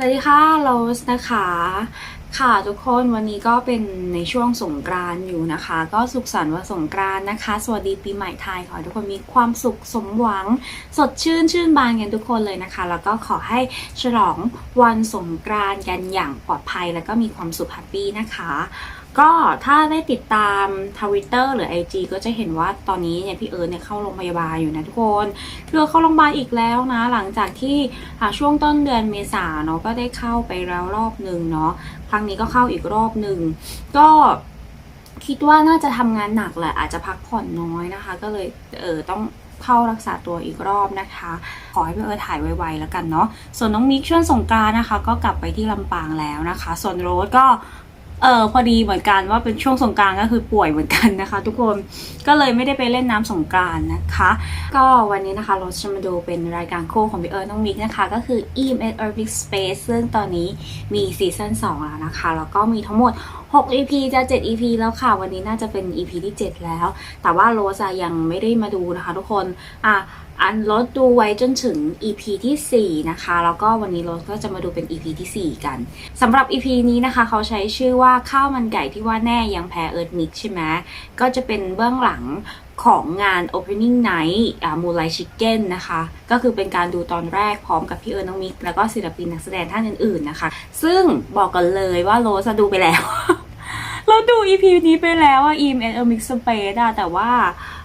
สวัสดีค่ะโรสนะคะ ค่ะทุกคนวันนี้ก็เป็นในช่วงสงกรานอยู่นะคะ ก็สุขสันต์วันสงกรานนะคะ สวัสดีปีใหม่ไทยขอให้ทุกคนมีความสุขสมหวัง สดชื่นชื่นบานกันทุกคนเลยนะคะ แล้วก็ขอให้ฉลองวันสงกรานกันอย่างปลอดภัย แล้วก็มีความสุขแฮปปี้นะคะ ก็ถ้าได้ติดตามทวิตเตอร์หรือ IG ก็จะเห็นว่าตอนนี้เนี่ยพี่เอิร์ธเนี่ยเข้าโรงพยาบาลอยู่นะทุกคนพี่เอิร์ธเข้าโรงพยาบาลอีกแล้วนะ หลังจากที่ช่วงต้นเดือนเมษาเนาะก็ได้เข้าไปแล้วรอบหนึ่งเนาะครั้งนี้ก็เข้าอีกรอบหนึ่งก็คิดว่าน่าจะทำงานหนักแหละอาจจะพักผ่อนน้อยนะคะ ก็เลยเออต้องเข้ารักษาตัวอีกรอบนะคะ ขอให้พี่เอิร์ธหายไวๆแล้วกันเนาะส่วนน้องมิกช่วงสงกรานนะคะ ก็กลับไปที่ลำปางแล้วนะคะ ส่วนโรสก็ เออพอดีเหมือนกันว่าเป็นช่วงสงการก็คือป่วยเหมือนกันนะคะ ทุกคนก็เลยไม่ได้ไปเล่นน้ำสงการนะคะ ก็วันนี้นะคะเราจะมาดูเป็นรายการคู่ของพี่เอิร์ธน้องมิกนะคะ ก็คือ EMS Urbic Space ซึ่งตอนนี้มีซีซั่น2 แล้วนะคะ แล้วก็มีทั้งหมด 6 EP จะ 7 EP แล้วค่ะ วันนี้น่าจะเป็น EP ที่ 7 แล้ว แต่ว่าโรสยังไม่ได้มาดูนะคะ ทุกคนอะ อันรถดูไว้จนถึง EP ที่ 4 นะคะ แล้วก็วันนี้รถก็จะมาดูเป็น EP ที่ 4 กันสำหรับ EP นี้นะคะ เขาใช้ชื่อว่าข้าวมันไก่ที่ว่าแน่ยังแพ้เอิร์ธมิกใช่ไหมก็จะเป็นเบื้องหลังของงาน Opening Night อ่า Moonlight Chicken นะคะ ก็คือเป็นการดูตอนแรกพร้อมกับพี่เอิร์ธน้องมิก แล้วก็ศิลปินนักแสดงท่านอื่นๆนะคะ ซึ่งบอกกันเลยว่าโรสอะดูไปแล้ว เราดู EP นี้ไปแล้วอะ EMS a Mix Space อะแต่ว่า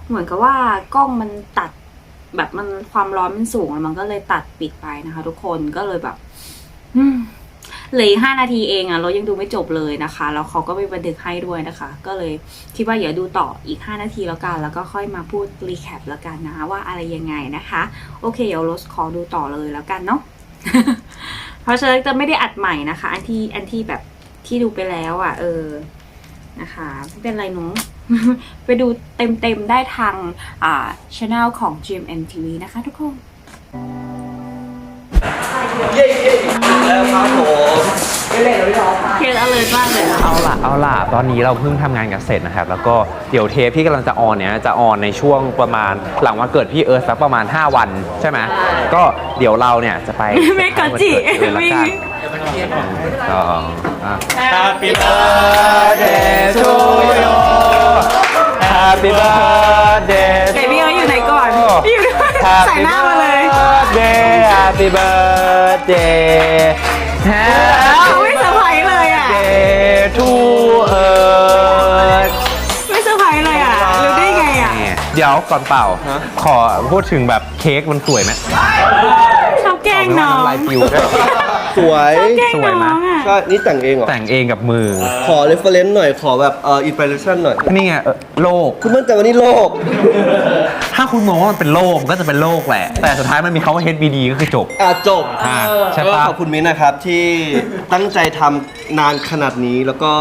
เหมือนกับว่ากล้องมันตัด แบบมันความร้อนมันสูงแล้วมันก็เลยตัดปิดไปนะคะ ทุกคนก็เลยแบบเหลือห้านาทีเองอะเรายังดูไม่จบเลยนะคะ แล้วเขาก็ไม่บันทึกให้ด้วยนะคะ ก็เลยคิดว่าเดี๋ยวดูต่ออีก 5 นาทีแล้วกัน แล้วก็ค่อยมาพูดรีแคปแล้วกันนะว่าอะไรยังไงนะคะ โอเค เดี๋ยวโรสขอดูต่อเลยแล้วกันเนาะเพราะฉะนั้นจะไม่ได้อัดใหม่นะคะ อันที่อันที่แบบที่ดูไปแล้วอะ่ะ เออนะคะไม่เป็นไรหนู ไปดูเต็มๆได้ทางอ่าช anel ของ GMMTV นะคะทุกคน เย้ แล้วครับผมไม่เล่นแล้วพี่น้องเคสอเลยมากเลยอะเอาล่ะเอาล่ะตอนนี้เราเพิ่งทำงานกันเสร็จนะครับ แล้วก็เดี๋ยวเทปที่กำลังจะออนเนี้ยจะออนในช่วงประมาณหลังวันเกิดพี่เอิร์ธสักประมาณ 5 วันใช่ไหมก็เดี๋ยวเราเนี่ยจะไปไม่กอจิเอิร์ธละไม่กันสองอะ Happy birthday to you Happy birthday ไหนพี่เอิร์ธอยู่ไหนก่อนอยู่ด้วย ใส่หน้ามาเลย birthday Happy birthday เขาไม่เซอร์ไพรส์เลยอะ birthday to Earth ไม่เซอร์ไพรส์เลยอะรู้ได้ไงอะ เดี๋ยวก่อนเปล่า ขอพูดถึงแบบเค้กมันสวยไหมชอบแกล้งน้องลายปิวด้วยสวยแกล้งสวยไหมน้องอะ ก็นี่แต่งเองเหรอ แต่งเองกับมือ ขอ reference หน่อย ขอแบบเอ่อ inspiration หน่อย นี่ไงเออโลก คุณมั่นใจว่านี่โลกถ้า คุณมองว่ามันเป็นโลกมันก็จะเป็นโลกแหละ แต่สุดท้ายมันมีคำว่า HBD ก็คือจบ อะจบอ่าใช่ก็ปะขอบคุณมิ้นท์นะครับที่ตั้งใจทำนานขนาดนี้แล้วก็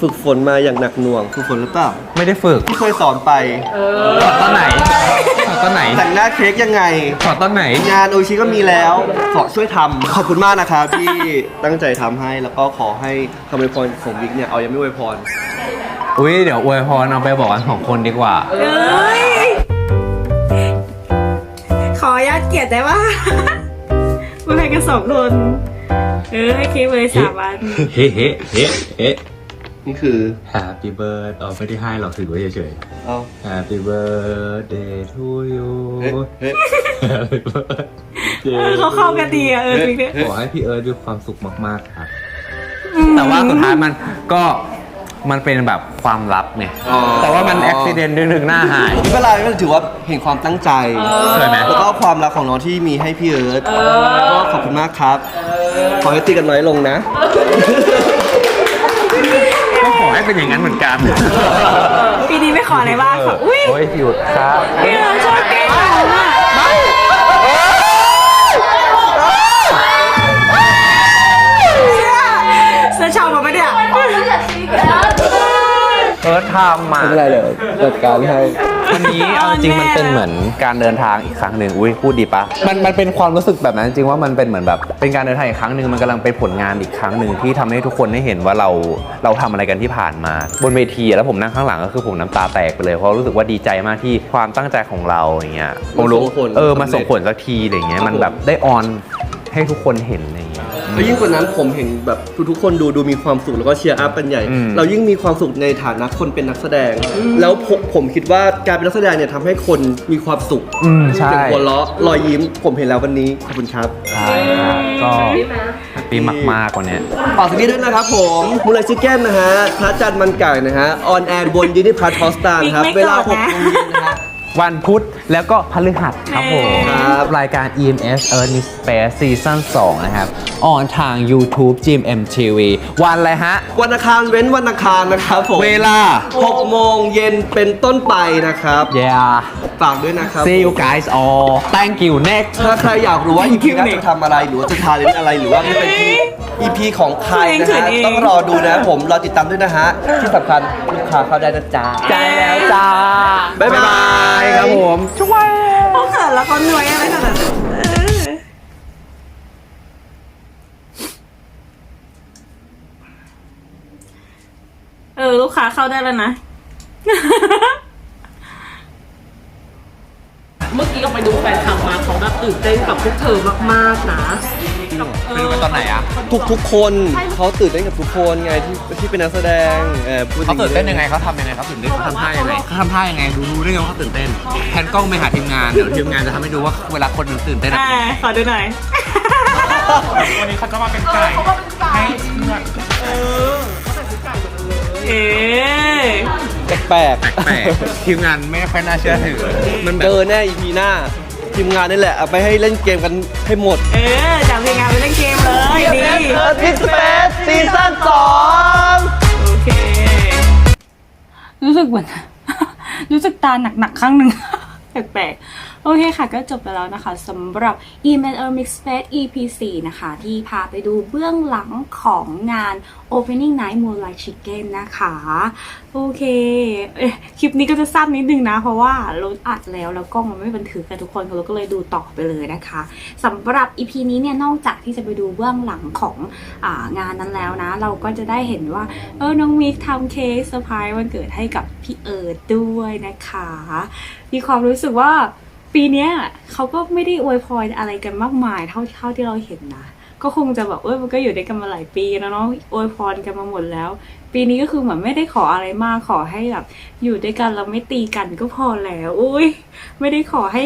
ฝึกฝนมาอย่างหนักหน่วงฝึกฝนหรือเปล่าไม่ได้ฝึกที่เคยสอนไปสอนตอนไหนสอนตอนไหนแต่งหน้าเค้กยังไง สอนตอนไหน งานโอชิก็มีแล้วขอช่วยทำขอบคุณมากนะครับ ที่ตั้งใจทำให้แล้วก็ขอให้คำอวยพรของบิ๊กเนี่ยเอายังไม่อวยพร อุ้ยเดี๋ยวอวยพรเอาไปบอกกันสองคนดีกว่า เอ้ เกียรติได้ว่าพูดอะไรกันสองคน เออให้เค้กเลยสามวัน เฮ้เฮ้เฮ้เฮ้นี่คือ Happy birthday อ๋อไม่ได้ให้หรอกถือไว้เฉยเอาๆ Happy birthday to you เฮ้เฮ้ Happy เออ birthday เขาเข้ากันดีอะเออจริงด้วยขอให้พี่เอิร์ธมีความสุขมากๆครับ แต่ว่าสุดท้ายมันก็ มันเป็นแบบความลับไงอ๋อ แต่ว่ามันอุบิเหตุนิดนึงหน้าหาย ไม่เป็นไรก็ถือว่าเห็นความตั้งใจสวยไหม แล้วก็ความรักของน้องที่มีให้พี่เอิร์ธก็ขอบคุณมากครับ ขอให้ตีกันน้อยลงนะ ก็ขอให้เป็นอย่างนั้นเหมือนกันปีนี้ไม่ขออะไรบ้างขออุ้ยโอ้ยหยุดครับพี่เราชอบแกล้งน้องอะเสื้อชาวมาปะ เนี่ยเอิร์ธทำมาไม่เป็นไรเลยจัดการให้ วันนี้เอาจริงๆมันเป็นเหมือนการเดินทางอีกครั้งหนึ่งอุ้ยพูดดีปะมันมันเป็นความรู้สึกแบบนั้นจริงๆว่ามันเป็นเหมือนแบบเป็นการเดินทางอีกครั้งหนึ่งมันกำลังเป็นผลงานอีกครั้งหนึ่งที่ทำให้ทุกคนได้เห็นว่าเราเราทำอะไรกันที่ผ่านมา บนเวทีอะแล้วผมนั่งข้างหลังก็คือผมน้ำตาแตกไปเลยเพราะรู้สึกว่าดีใจมากที่ความตั้งใจของเราอย่างเงี้ยผมรู้มันส่งผล เออมาส่งผลสักทีอะไรเงี้ยมันแบบได้ออนให้ทุกคนเห็นอะไรเงี้ย แล้วยิ่งกว่านั้นผมเห็นแบบทุกๆคนดูดูมีความสุขแล้วก็เชียร์อัพกันใหญ่ อืม เรายิ่งมีความสุขในฐานะคนเป็นนักแสดง แล้วผมผมคิดว่าการเป็นนักแสดงเนี่ยทำให้คนมีความสุขอืมใช่เสียงหัวเราะรอยยิ้ม ผมเห็นแล้ววันนี้ขอบคุณครับ ใช่ครับก็แฮปปี้มากๆกว่านี้ฝากสักนิดด้วยนะครับผมมูลไลชิเก้นนะฮะพระจันทร์มันไก่นะฮะ ออนแอร์บนดิจิพัททอสตานะครับไม่เวลาโกรธ6นะโมงเย็นนะฮะ วันพุธแล้วก็พฤหัสครับผมครับรายการ EMS Earth Miss Space ซีซั่น2นะครับ ออนทาง YouTube GMM TV วันอะไรฮะ วันอังคารเว้นวันอังคารนะครับผม เวลา 6 โมงเย็นเป็นต้นไปนะครับ yeah ฝากด้วยนะครับ see you guys all thank you next ถ้าใครอยากรู้ว่า EP หน้าจะทำอะไรหรือว่าจะทานเล่นอะไรหรือว่าจะเป็นที่ EP ของใครนะเขิฮะนเองต้องรอดูนะผมรอติดตามด้วยนะฮะที่สำคัญลูกค้าเข้าได้นะจ๊ะใจแล้วจ้าบ๊ายบายครับผมช่วยเขาเขินแล้วเขาหน่วยอะไรขนาดนั้นเออเออลูกค้าเข้าได้แล้วนะ เมื่อกี้ก็ ไปดูแฟนคลับมาเขาแบบตื่นเต้นกับพวกเธอมากๆนะไปดูกันตอนไหนอะทุกทุกๆคนเขาตื่นเต้นกับทุกคนไงที่ที่เป็นนักแสดงออพูดเขาตื่นเต้นยังไงเขาทำยังไงเขาตื่นเต้นเขาทำท่ายังไงเขาทำท่ายังไงดูรู้ได้ไงว่าเขาตื่นเต้นแทนกล้องไปหาทีมงานเดี๋ยวทีมงานจะทำให้ดูว่าเวลาคนหนึ่งตื่นเต้นอะอ่าขอดูหน่อย วันนี้เขาจะมาเป็นไก่ให้เพื่อนเอ๊ะ แปลกแปลกๆทีมงานไม่ค่อยน่าเชื่อถือมันๆแบเจบอแน่ EP หน้า ทีมงานนี่แหละเอาไปให้เล่นเกมกันให้หมด เออจากเพลงงานไปเล่นเกมเลยดีพิสเปซซีซั่นสองโอเค รู้สึกเหมือน รู้สึกตาหนักๆข้างหนึ่ง แปลกๆ โอเคค่ะ ก็จบไปแล้วนะคะสำหรับ e m a n Mix Fest EP 4นะคะ ที่พาไปดูเบื้องหลังของงาน Opening Night Moonlight Chicken นะคะ โอเค คลิปนี้ก็จะสั้นนิดนึงนะ เพราะว่าราอัดแล้วแล้วกล้องมันไม่บันทึกกับทุกคนเราก็เลยดูต่อไปเลยนะคะสำหรับ EP นี้เนี่ยนอกจากที่จะไปดูเบื้องหลังขององานนั้นแล้วนะ เราก็จะได้เห็นว่าเออน้องมิกทำเค้กเซอร์ไพรส์วันเกิดให้กับพี่เอิร์ดด้วยนะคะ มีความรู้สึกว่า ปีเนี้ยเขาก็ไม่ได้อวยพรอะไรกันมากมายเท่าเท่าที่เราเห็นนะ ก็คงจะแบบเออมันก็อยู่ด้วยกันมาหลายปีแล้วเนาะอวยพรกันมาหมดแล้ว ปีนี้ก็คือเหมือนไม่ได้ขออะไรมากขอให้แบบอยู่ด้วยกันเราไม่ตีกันก็พอแล้วอุ้ยไม่ได้ขอให้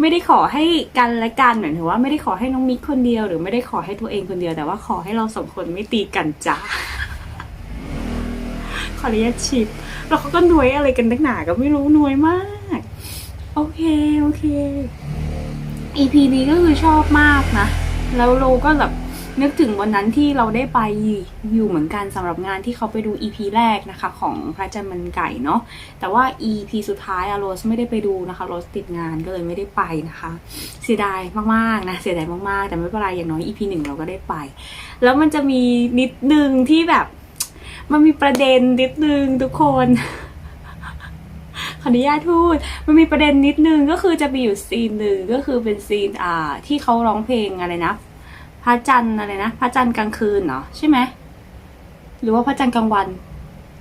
ไม่ได้ขอให้กันและกันเหมือนถึงว่าไม่ได้ขอให้น้องมิกคนเดียว หรือไม่ได้ขอให้ตัวเองคนเดียว แต่ว่าขอให้เราสองคนไม่ตีกันจ้าขออนุญาตชิปแล้วเขาก็หน่วยอะไรกันนักหนาก็ไม่รู้หน่วยมาก โอเค โอเค EP นี้ก็คือชอบมากนะ แล้วเราก็แบบนึกถึงวันนั้นที่เราได้ไปอยู่เหมือนกันสำหรับงานที่เขาไปดู EP แรกนะคะ ของพระจันทร์มันไก่เนาะแต่ว่า EP สุดท้ายอะโรสไม่ได้ไปดูนะคะโรสติดงานก็เลยไม่ได้ไปนะคะ เสียดายมากๆนะเสียดายมากๆ แต่ไม่เป็นไรอย่างน้อย EP หนึ่งเราก็ได้ไป แล้วมันจะมีนิดนึงที่แบบ มันมีประเด็นนิดนึงทุกคน ขออนุญาตพูด มันมีประเด็นนิดนึงก็คือจะมีอยู่ซีนหนึ่งก็คือเป็นซีนอ่าที่เขาร้องเพลงอะไรนะพระจันทร์อะไรนะพระจันทร์กลางคืนเนาะใช่ไหมหรือว่าพระจันทร์กลางวัน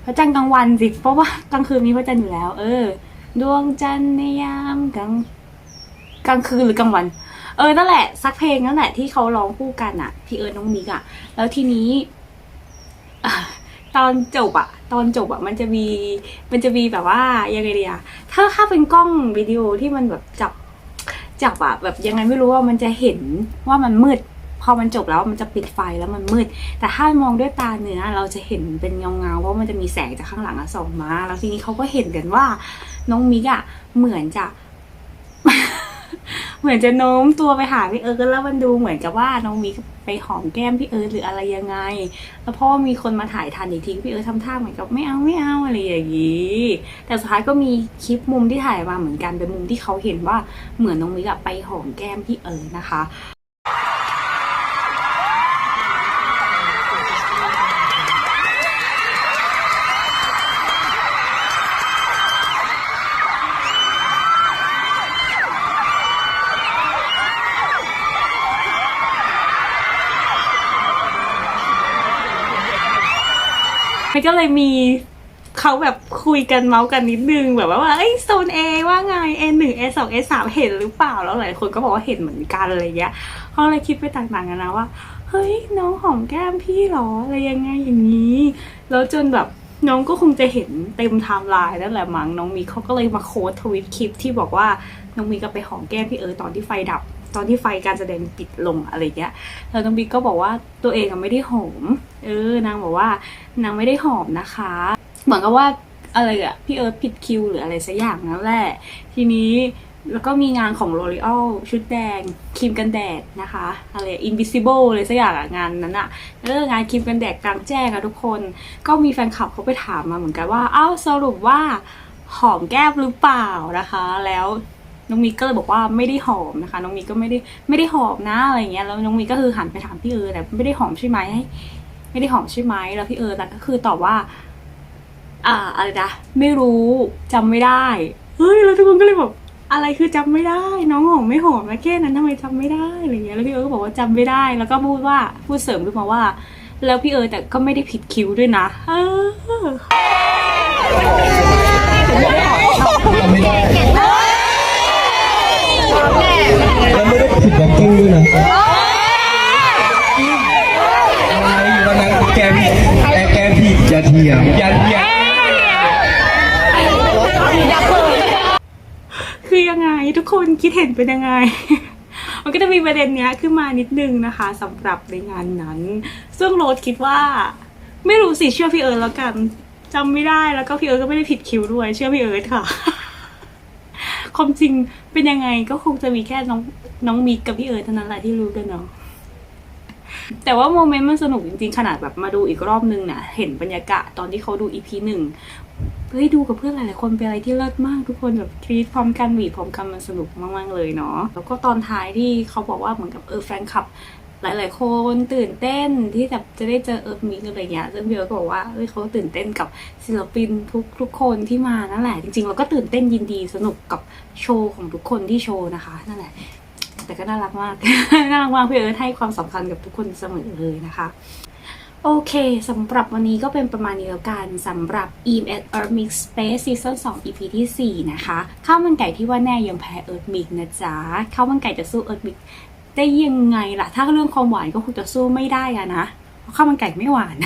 พระจันทร์กลางวันสิเพราะว่ากลางคืนมีพระจันทร์อยู่แล้ว เออ ดวงจันทร์ในยามกลางกลางคืนหรือกลางวัน เออนั่นแหละสักเพลงนั่นแหละที่เขาร้องคู่กันอะพี่เอิร์น้องมิกอะแล้วทีนี้อตอนจบอะ ตอนจบอะมันจะมีมันจะมีแบบว่ายังไงเดียถ้าถ้าเป็นกล้องวิดีโอที่มันแบบจับจับอะแบบยังไงไม่รู้ว่ามันจะเห็นว่ามันมืด พอมันจบแล้วมันจะปิดไฟแล้วมันมืด แต่ถ้ามองด้วยตาเนื้อเราจะเห็นเป็นเงาเงาๆเพราะมันจะมีแสงจากข้างหลังอะส่องมา แล้วทีนี้เขาก็เห็นกันว่าน้องมิกอะเหมือนจะ เหมือนจะโน้มตัวไปหาพี่เอิร์ธแล้วมันดูเหมือนกับว่าน้องมิกไปหอมแก้มพี่เอิร์ธหรืออะไรยังไง แล้วเพราะว่ามีคนมาถ่ายทันอีกทีพี่เอิร์ธทำท่าเหมือนกับไม่เอาไม่เอาอะไรอย่างนี้แต่สุดท้ายก็มีคลิปมุมที่ถ่ายมาเหมือนกันเป็นมุมที่เขาเห็นว่าเหมือนน้องมิกไปหอมแก้มพี่เอิร์ธนะคะ ก็เลยมีเขาแบบคุยกันเมาส์กันนิดนึงแบบว่าว่าเอ้ยโซน A ว่าไง A หนึ่ง A สอง A สามเห็นหรือเปล่าแล้วหลายคนก็บอกว่าเห็นเหมือนกันอะไรเงี้ยเขาเลยคิดไปต่างๆกันนะว่าเฮ้ยน้องหอมแก้มพี่เหรออะไรยังไงอย่างนี้ แล้วจนแบบน้องก็คงจะเห็นเต็มไทม์ไลน์นั่นแหละมั้งน้องมีเขาก็เลยมาโค้ดทวิตคลิปที่บอกว่าน้องมีก็ไปหอมแก้มพี่เอิร์ธตอนที่ไฟดับ ตอนที่ไฟการแสดงปิดลงอะไรเงี้ยแล้วน้องบิ๊กก็บอกว่าตัวเองอะไม่ได้หอม เออนางบอกว่านางไม่ได้หอมนะคะ เหมือนกับว่าอะไรอะพี่เอิร์ธผิดคิวหรืออะไรสักอย่างนั่นแหละ ทีนี้แล้วก็มีงานของ L'Oreal ชุดแดงครีมกันแดดนะคะอะไร Invisible เลยสักอย่างงานนั้นอะเอองานครีมกันแดดกลางแจ้งอะทุกคน ก็มีแฟนคลับเขาไปถามมาเหมือนกันว่าเอ้าสรุปว่าหอมแก้มหรือเปล่านะคะ แล้ว น้องมิกก็เลยบอกว่าไม่ได้หอมนะคะ น้องมิกก็ไม่ได้ไม่ได้หอมนะอะไรเงี้ยแล้วน้องมิกก็คือหันไปถามพี่เออแต่ไม่ได้หอมใช่ไหมไม่ได้หอมใช่ไหมแล้วพี่เออแต่ก็คือตอบว่า อ่าอะไรนะไม่รู้จำไม่ได้เฮ้ยแล้วทุกคนก็เลยแบบอะไรคือจำไม่ได้ น้องหอมไม่หอมนะแค่นั้นทำไมจำไม่ได้อะไรเงี้ยแล้วพี่เออก็บอกว่าจำไม่ได้ แล้วก็พูดว่าพูดเสริมขึ้นมาว่า แล้วพี่เออแต่ก็ไม่ได้ผิดคิวด้วยนะเออแล้ว เห็นเป็นยังไง มันก็จะมีประเด็นเนี้ยขึ้นมานิดนึงนะคะสำหรับในงานนั้น ซึ่งโรสคิดว่า ไม่รู้สิเชื่อพี่เอิร์ธแล้วกันจำไม่ได้แล้วก็พี่เอิร์ธก็ไม่ได้ผิดคิวด้วย เชื่อพี่เอิร์ธค่ะความจริงเป็นยังไงก็คงจะมีแค่น้องน้องมิกกับพี่เอิร์ธเท่านั้นแหละที่รู้กันเนาะ แต่ว่าโมเมนต์มันสนุกจริงๆ ขนาดแบบมาดูอีกรอบนึงเนี่ยเห็นบรรยากาศตอนที่เขาดูอีพีหนึ่งเฮ้ยดูกับเพื่อนหลายๆคนเป็นอะไรที่เลิศมากทุกคนแบบกรีดพร้อมกันหวีพร้อมกันมันสนุกมากๆเลยเนาะแล้วก็ตอนท้ายที่เขาบอกว่าเหมือนกับเออแฟนคลับหลาย ๆ คนตื่นเต้นที่แบบจะได้เจอเอิร์ธมิกอะไรเงี้ยซึ่งเอิร์ธก็บอกว่าเฮ้ยเขาตื่นเต้นกับศิลปินทุกทุกคนที่มานั่นแหละ จริงๆเราก็ตื่นเต้นยินดีสนุกกับโชว์ของทุกคนที่โชว์นะคะนั่นแหละ แต่ก็น่ารักมาก น่ารักมากพี่เอิร์ธให้ความสำคัญกับทุกคนเสมอเลยนะคะ โอเคสำหรับวันนี้ก็เป็นประมาณนี้แล้วกันสำหรับ EMS Earth Mix Space Season 2 EP ที่ 4 นะคะ ข้าวมันไก่ที่ว่าแน่ยังแพ้ Earth Mix นะจ๊ะข้าวมันไก่จะสู้ Earth Mix ได้ยังไงล่ะ ถ้าเรื่องความหวานก็คงจะสู้ไม่ได้อะนะ เพราะข้าวมันไก่ไม่หวาน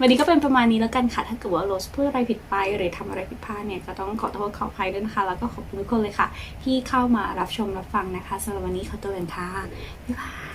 วันนี้ก็เป็นประมาณนี้แล้วกันค่ะ ถ้าเกิดว่าโรสพูดอะไรผิดไปหรือทำอะไรผิดพลาดเนี่ยก็ต้องขอโทษขออภัยด้วยนะคะ แล้วก็ขอบคุณทุกคนเลยค่ะ ที่เข้ามารับชมรับฟังนะคะสำหรับวันนี้ขอตัวกันค่ะบ๊ายบาย